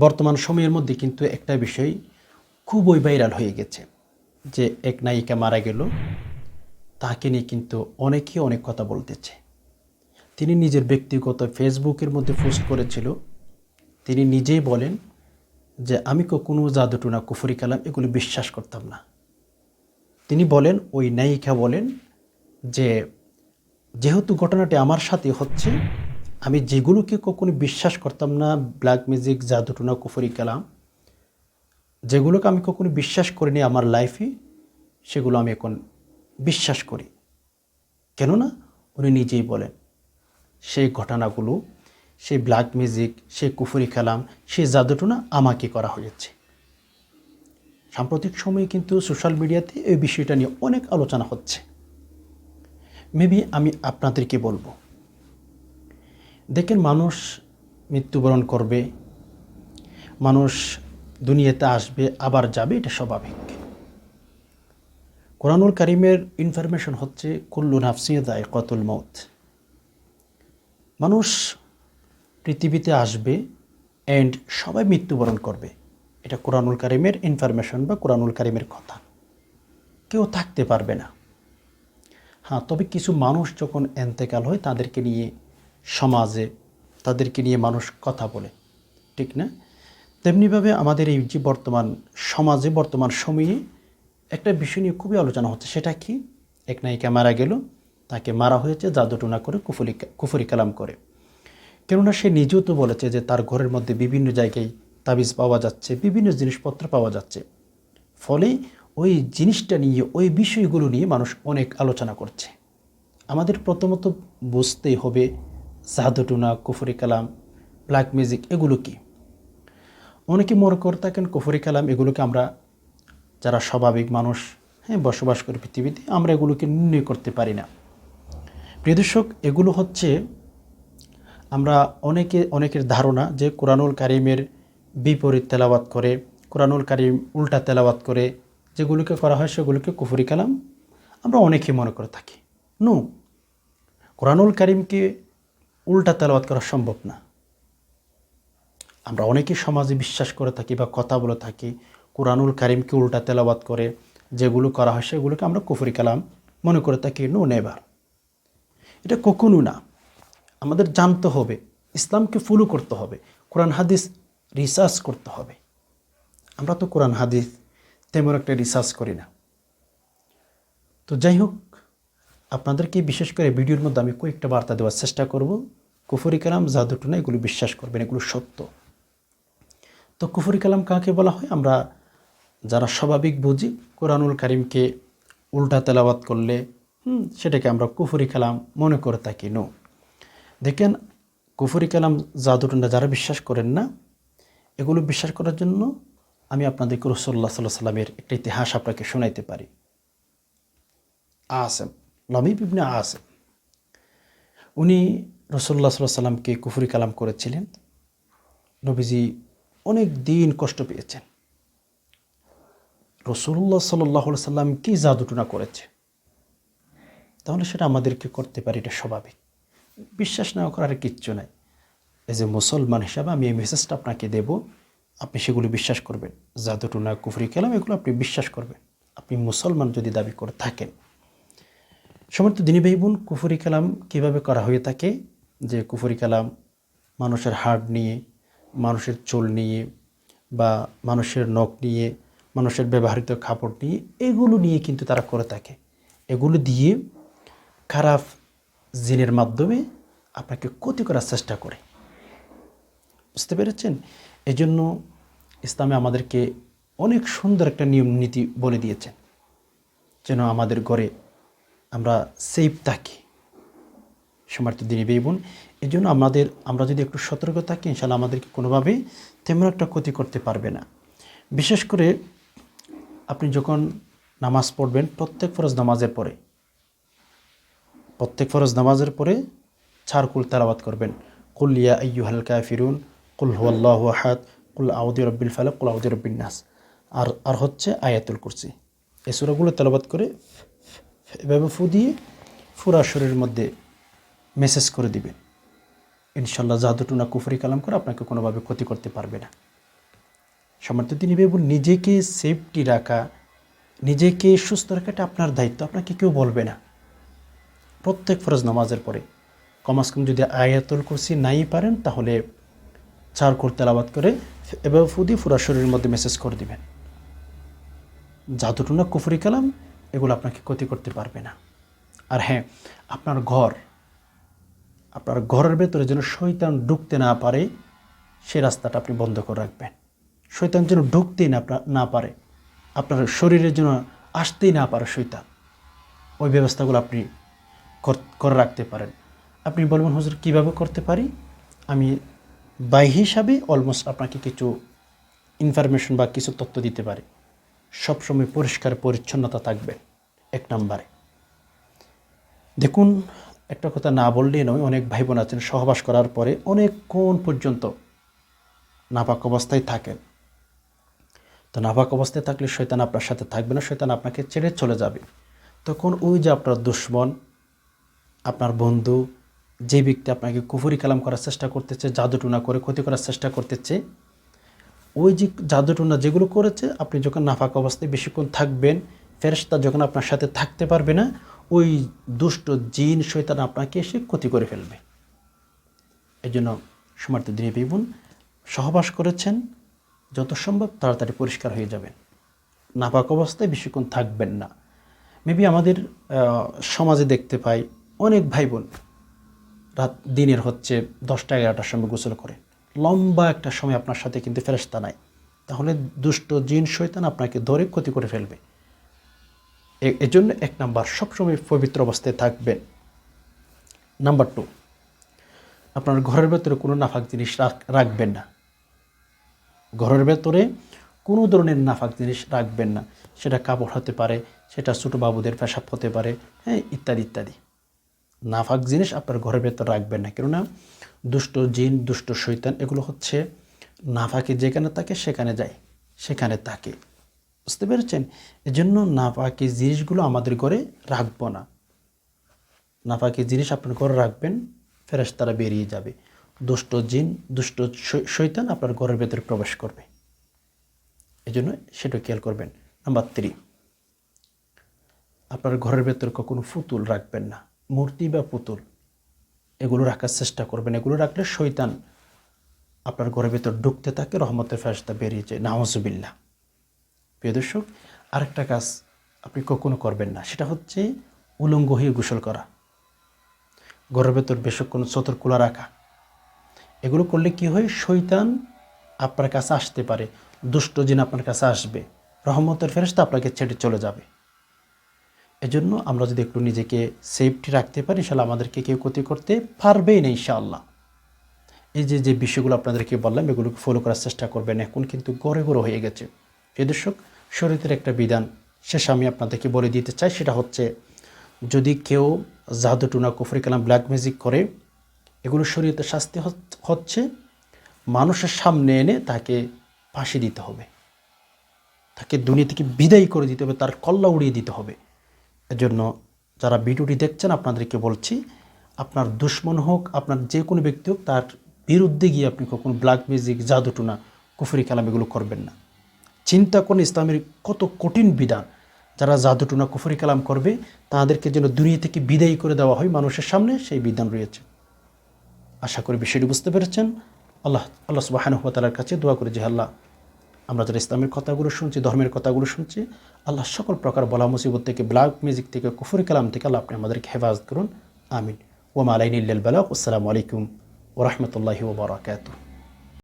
বর্তমান সময়ের মধ্যে কিন্তু একটা বিষয় খুবই ভাইরাল হয়ে গেছে, যে এক নায়িকা মারা গেল, তাকে নিয়ে কিন্তু অনেকে অনেক কথা বলতেছে। তিনি নিজের ব্যক্তিগত ফেসবুকের মধ্যে পোস্ট করেছিল। তিনি নিজেই বলেন যে, আমি কখনো জাদুটুনা কুফুরি কালাম, এগুলো বিশ্বাস করতাম না। তিনি বলেন, ওই নায়িকা বলেন যে, যেহেতু ঘটনাটি আমার সাথে হচ্ছে আমি যেগুলোকে কখনো বিশ্বাস করতাম না ব্ল্যাক মিউজিক জাদুটুনা, কুফরি, কালাম, যেগুলোকে আমি কখনো বিশ্বাস করিনি আমার লাইফে সেগুলো আমি এখন বিশ্বাস করি। কেননা উনি নিজেই বলেন, সেই ঘটনাগুলো, সেই ব্ল্যাক মিউজিক সেই কুফুরি, কালাম, সেই জাদুটুনা আমাকে করা হয়েছে। সাম্প্রতিক সময়ে কিন্তু সোশ্যাল মিডিয়াতে এই বিষয়টা নিয়ে অনেক আলোচনা হচ্ছে। মেবি আমি আপনাদেরকে বলব দেখেন মানুষ মৃত্যুবরণ করবে, মানুষ দুনিয়াতে আসবে, আবার যাবে, এটা স্বাভাবিক। কোরআনুল কারিমের ইনফরমেশন হচ্ছে, কুল্লু নাফসিয়া দায় কতুল মত মানুষ পৃথিবীতে আসবে অ্যান্ড সবাই মৃত্যুবরণ করবে। এটা কোরআনুল কারিমের ইনফরমেশন বা কোরআনুল কারিমের কথা। কেউ থাকতে পারবে না। হ্যাঁ তবে কিছু মানুষ যখন এন্তেকাল হয়, তাদেরকে নিয়ে সমাজে তাদেরকে নিয়ে মানুষ কথা বলে, ঠিক না? তেমনিভাবে আমাদের এই যে বর্তমান সমাজে, বর্তমান সময়ে একটা বিষয় নিয়ে খুবই আলোচনা হচ্ছে, সেটা কি? এক নায়িকা মারা গেল, তাকে মারা হয়েছে, জাদুটুনা করে কুফুরি কুফুরি কালাম করে। কেননা সে নিজেও তো বলেছে যে তার ঘরের মধ্যে বিভিন্ন জায়গায় তাবিজ পাওয়া যাচ্ছে, বিভিন্ন জিনিসপত্র পাওয়া যাচ্ছে। ফলে ওই জিনিসটা নিয়ে, ওই বিষয়গুলো নিয়ে মানুষ অনেক আলোচনা করছে। আমাদের প্রথমত বুঝতেই হবে জাদুটুনা কুফুরি কালাম ব্ল্যাক মিউজিক এগুলো কি? অনেকে মনে করে থাকেন কুফুরি কালাম, এগুলোকে আমরা যারা স্বাভাবিক মানুষ হ্যাঁ বসবাস করে পৃথিবীতে, আমরা এগুলোকে নির্ণয় করতে পারি না। প্রিয় দর্শক, এগুলো হচ্ছে আমরা অনেকে, অনেকের ধারণা যে কোরআনুল কারিমের বিপরীত তেলাওয়াত করে, কোরআনুল কারিম উল্টা তেলাওয়াত করে, যেগুলোকে করা হয় সেগুলোকে কুফুরি কালাম, আমরা অনেকে মনে করে থাকি। নো, কোরআনুল কারিমকে উল্টা তেলাওয়াত করা সম্ভব না। আমরা অনেকে সমাজে বিশ্বাস করে থাকি বা কথা বলে থাকি, কোরআনুল কারিমকে উল্টা তেলাওয়াত করে, যেগুলো করা হয় সেগুলোকে আমরা কুফরি কালাম মনে করে থাকি, নো, নেভার। এটা কখনো না। আমাদের জানতে হবে, ইসলামকে ফলো করতে হবে, কোরআন, হাদিস রিসার্চ করতে হবে। আমরা তো কোরআন, হাদিস তেমন একটা রিসার্চ করি না। তো যাই হোক আপনাদেরকে বিশেষ করে ভিডিওর মধ্যে আমি কয়েকটা বার্তা দেওয়ার চেষ্টা করব। কুফরি কালাম জাদুটুনা এগুলো বিশ্বাস করবেন, এগুলো সত্য। তো কুফরি কালাম কাকে বলা হয়? আমরা যারা স্বাভাবিক বুঝি, কোরআনুল কারিমকে উল্টা তেলাওয়াত করলে সেটাকে আমরা কুফরি কালাম মনে করে থাকি, নো। দেখেন, কুফরি কালাম জাদুটুন্ডা যারা বিশ্বাস করেন না, এগুলো বিশ্বাস করার জন্য আমি আপনাদেরকে রসল্লা সাল্লাহ সাল্লামের একটা ইতিহাস আপনাকে শোনাইতে পারি। আসেম লমিব ইবনে আসেম। উনি রসল্লা সাল্লাহ সাল্লামকে কুফরি কালাম করেছিলেন। নবীজি অনেক দিন কষ্ট পেয়েছেন। রসুল্লাহ সাল্লাহ সাল্লাম কি জাদুটুনা করেছে? তাহলে সেটা আমাদেরকে করতে পারি, এটা স্বাভাবিক। বিশ্বাস না করার কিচ্ছু নাই। এজ এ মুসলমান হিসাবে আমি এই মেসেজটা আপনাকে দেব, আপনি সেগুলো বিশ্বাস করবেন। জাদুটুনা কুফরি কালাম, এগুলো আপনি বিশ্বাস করবেন। আপনি মুসলমান যদি দাবি করে থাকেন সমর্থ দিনী ভাই বোন, কুফরি কালাম কীভাবে করা হয়ে থাকে? যে কুফরি কালাম মানুষের হাড় নিয়ে, মানুষের চুল নিয়ে, বা মানুষের নখ নিয়ে, মানুষের ব্যবহৃত কাপড় নিয়ে, এগুলো নিয়ে কিন্তু তারা করে থাকে। এগুলো দিয়ে খারাপ জিনের মাধ্যমে আপনাকে ক্ষতি করার চেষ্টা করে। বুঝতে পেরেছেন? এই জন্য ইসলামে আমাদেরকে অনেক সুন্দর একটা নিয়ম নীতি বলে দিয়েছেন। যেন আমাদের ঘরে আমরা সেফ থাকি। সমার্থ দিনী বেই বোন এই জন্য আমাদের, আমরা যদি একটু সতর্ক থাকি ইনশাল্লাহ আমাদেরকে কোনোভাবেই তেমন একটা ক্ষতি করতে পারবে না। বিশেষ করে আপনি যখন নামাজ পড়বেন, প্রত্যেক ফরজ নামাজের পরে, প্রত্যেক ফরজ নামাজের পরে ছাড়কুল তেলাবাত করবেন। কুল ইয়া আয়ু হালকা ফিরুন কুল হুয়াল্লাহ আহাদ, কুল আউদি রব্বিল ফালাক, কুল আউদি রব্বিন নাস। আর আর হচ্ছে আয়াতুল কুরসি। এই সুরাগুলো তেলাবাত করে এভাবে ফু দিয়ে ফুরা শরীরের মধ্যে মেসেজ করে দিবেন। ইনশাল্লাহ জাদুটুনা কুফরি কালাম করে আপনাকে কোনোভাবে ক্ষতি করতে পারবে না। সমর্থ তিনি বেবুল নিজেকে সেফটি রাখা, নিজেকে সুস্থ রাখাটা আপনার দায়িত্ব, আপনাকে কেউ বলবে না। প্রত্যেক ফরজ নামাজের পরে কমাস কম যদি আয়াতুল কুরসি নাই পারেন, তাহলে চার করতে আলাবাদ করে এবার ফুদি ফুরা শরীরের মধ্যে মেসেজ করে দিবেন। জাদুটুনা কুফরি কালাম এগুলো আপনাকে ক্ষতি করতে পারবে না। আর হ্যাঁ আপনার ঘর, আপনার ঘরের ভেতরে যেন শৈতান ঢুকতে না পারে, সে রাস্তাটা আপনি বন্ধ করে রাখবেন। শৈতান যেন ঢুকতেই না না পারে, আপনার শরীরের জন্য আসতেই না পারে শৈতান ওই ব্যবস্থাগুলো আপনি কর- রাখতে পারেন। আপনি বলবেন, হুজুর, কীভাবে করতে পারি? আমি বাই হিসাবে অলমোস্ট আপনাকে কিছু ইনফরমেশন বা কিছু তথ্য দিতে পারি। সবসময় পরিষ্কার পরিচ্ছন্নতা থাকবে, এক নম্বরে। দেখুন, একটা কথা না বললেই নয়, অনেক ভাই বোন আছেন, সহবাস করার পরে অনেকক্ষণ পর্যন্ত নাপাক অবস্থায় থাকেন। তো নাপাক অবস্থায় থাকলে শয়তান আপনার সাথে থাকবে না, শয়তান আপনাকে ছেড়ে চলে যাবে। তখন ওই যে আপনার দুশ্মন, আপনার বন্ধু, যে ব্যক্তি আপনাকে কুফুরি কালাম করার চেষ্টা করতেছে, জাদুটুনা করে ক্ষতি করার চেষ্টা করতেছে ওই যে জাদুটুনা যেগুলো করেছে, আপনি যখন নাফাক অবস্থায় বেশিক্ষণ থাকবেন, ফেরেশতা যখন আপনার সাথে থাকতে পারবে না, ওই দুষ্ট জিন শৈতান আপনাকে এসে ক্ষতি করে ফেলবে। এই জন্য সমার্থ দিনে বিবুন সহবাস করেছেন, যত সম্ভব তাড়াতাড়ি পরিষ্কার হয়ে যাবেন। নাপাক অবস্থায় বেশিক্ষণ থাকবেন না। মেবি আমাদের সমাজে দেখতে পাই অনেক ভাই বোন, রাত দিনের হচ্ছে দশটা এগারোটার সময় গোসল করে। লম্বা একটা সময় আপনার সাথে কিন্তু ফেরস্তা নাই। তাহলে দুষ্ট জিন শৈতান আপনাকে ধরে ক্ষতি করে ফেলবে। এজন্য এক নাম্বার, সবসময় পবিত্র অবস্থায় থাকবেন। নাম্বার টু, আপনার ঘরের ভেতরে কোনো নাফাক জিনিস রাখ- রাখবেন না। ঘরের ভেতরে কোনো ধরনের নাফাক জিনিস রাখবেন না। সেটা কাপড় হতে পারে, সেটা ছোটো বাবুদের পেশাব হতে পারে হ্যাঁ ইত্যাদি ইত্যাদি। নাফাক জিনিস আপনার ঘরের ভেতর রাখবেন না। কেননা দুষ্ট জিন, দুষ্ট শৈতান এগুলো হচ্ছে নাফাকে যেখানে থাকে সেখানে যায়, সেখানে থাকে। বুঝতে পেরেছেন? এজন্য নাফাকি জিনিসগুলো আমাদের ঘরে রাখব না। নাফাকি জিনিস আপনার ঘরে রাখবেন ফেরেস তারা বেরিয়ে যাবে। দুষ্ট জিন, দুষ্ট শৈতান আপনার ঘরের ভেতরে প্রবেশ করবে। এই জন্য সেটা খেয়াল করবেন। নাম্বার থ্রি, আপনার ঘরের ভেতরে কখনো পুতুল রাখবেন না। মূর্তি বা পুতুল। এগুলো রাখার চেষ্টা করবেন। এগুলো রাখলে শৈতান আপনার ঘরের ভেতর ঢুকতে থাকে, রহমতের ফেরস্তা বেরিয়ে যায়। নাহজুবিল্লা প্রিয় দর্শক, আরেকটা কাজ আপনি কখনো করবেন না। সেটা হচ্ছে উলঙ্গ হয়ে গোসল করা। ঘরের ভেতর বেশক্ষণ সতর্কুলা রাখা। এগুলো করলে কি হয়? শৈতান আপনার কাছে আসতে পারে। দুষ্ট জিন আপনার কাছে আসবে। রহমতের ফেরস্তা আপনাকে ছেড়ে চলে যাবে। এজন্য আমরা যদি একটু নিজেকে সেফটি রাখতে পারি ইনশাল্লাহ আমাদেরকে কেউ ক্ষতি করতে পারবেই না, ইনশাআল্লাহ। এই যে যে বিষয়গুলো আপনাদেরকে বললাম, এগুলোকে ফলো করার চেষ্টা করবেন। এখন কিন্তু গড়ে গড়ে হয়ে গেছে। প্রিয় দর্শক শরীরের একটা বিধান। শেষ আমি আপনাদেরকে বলে দিতে চাই, সেটা হচ্ছে যদি কেউ জাদু, টুনা, কুফরি, কালাম ব্ল্যাক ম্যাজিক করে, এগুলো শরীরের শাস্তি হচ- হচ্ছে মানুষের সামনে এনে তাকে ফাঁসি দিতে হবে। তাকে দুনিয়া থেকে বিদায় করে দিতে হবে, তার কল্লা উড়িয়ে দিতে হবে। এজন্য যারা ভিডিওটি দেখছেন, আপনাদেরকে বলছি, আপনার দুশ্মন হোক, আপনার যে কোনো ব্যক্তি হোক, তার বিরুদ্ধে গিয়ে আপনি কখনো ব্ল্যাক মিউজিক জাদুটুনা, কুফুরি কালাম এগুলো করবেন না। চিন্তা করুন, ইসলামের কত কঠিন বিধান। যারা জাদুটুনা, কুফুরি কালাম করবে, তাদেরকে যেন দুনিয়া থেকে বিদায়ী করে দেওয়া হয়, মানুষের সামনে সেই বিধান রয়েছে। আশা করি বিষয়টি বুঝতে পেরেছেন। আল্লাহ আল্লাহ সুবাহানুহতালার কাছে দোয়া করে যে আল্লাহ, আমরা যারা ইসলামের কথাগুলো শুনছি, ধর্মের কথাগুলো শুনছি আল্লাহ সকল প্রকার বলা মুসিবত থেকে ব্ল্যাক মিউজিক থেকে, কুফুরি কালাম থেকে আল্লাহ আপনি আমাদেরকে হেফাজত করুন। আমিন। ওমা আলাইন ইল্লাল বালাক আসসালামু আলাইকুম ওরহমতুল্লাহি ওবরাকাতুহ